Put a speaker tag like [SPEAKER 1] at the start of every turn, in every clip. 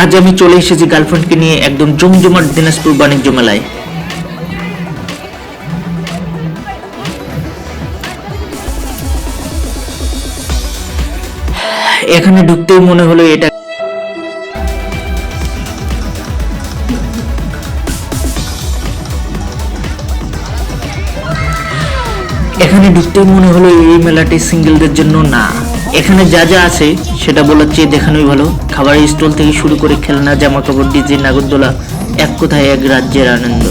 [SPEAKER 1] আজ আমি চলে এসেছি গার্লফ্রেন্ডকে নিয়ে একদম জমজমাট দিনাজপুর বাণিজ্য মেলায়। এখানে ঢুকতেই মনে হলো এটা এখানে ঢুকতেই মনে হলো এই মেলাটি সিঙ্গেলদের জন্য না। এখানে যা যা আছে, সেটা বলার চেয়ে দেখানোই ভালো। খাবারের স্টল থেকে শুরু করে খেলনা জামা কাপড় ডিজে, নাগরদোলা, এক কথায় এক রাজ্যের আনন্দ।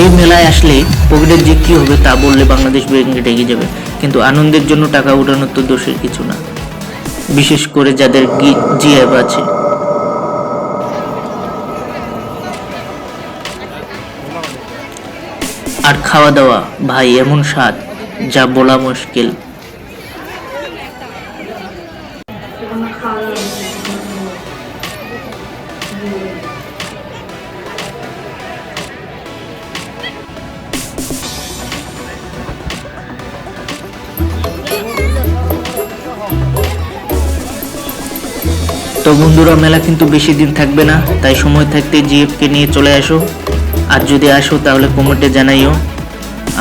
[SPEAKER 1] এই মেলায় আসলে পকেটের যে কী হবে তা বললে বাংলাদেশ ব্যাংকে ডেকে যাবে। কিন্তু আনন্দের জন্য টাকা উঠানোর তো দোষের কিছু না। বিশেষ করে যাদের জিএফ আছে। আর খাওয়া দাওয়া ভাই, এমন স্বাদ যা বলা মুশকিল। তো বন্ধুরা, মেলা কিন্তু বেশি দিন থাকবে না, তাই সময় থাকতে জিএফকে নিয়ে চলে আসো। আর যদি আসো তাহলে কমেন্টে জানাইও,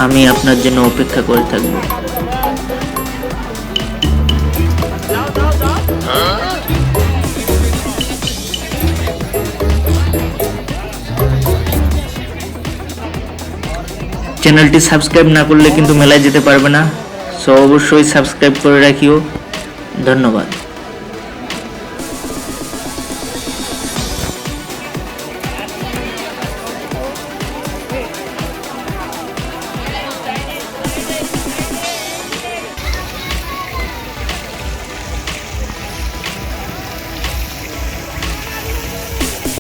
[SPEAKER 1] আমি আপনার জন্য অপেক্ষা করে থাকব। চ্যানেলটি সাবস্ক্রাইব না করলে কিন্তু মেলায় যেতে পারবে না, সো অবশ্যই সাবস্ক্রাইব করে রাখিও। ধন্যবাদ।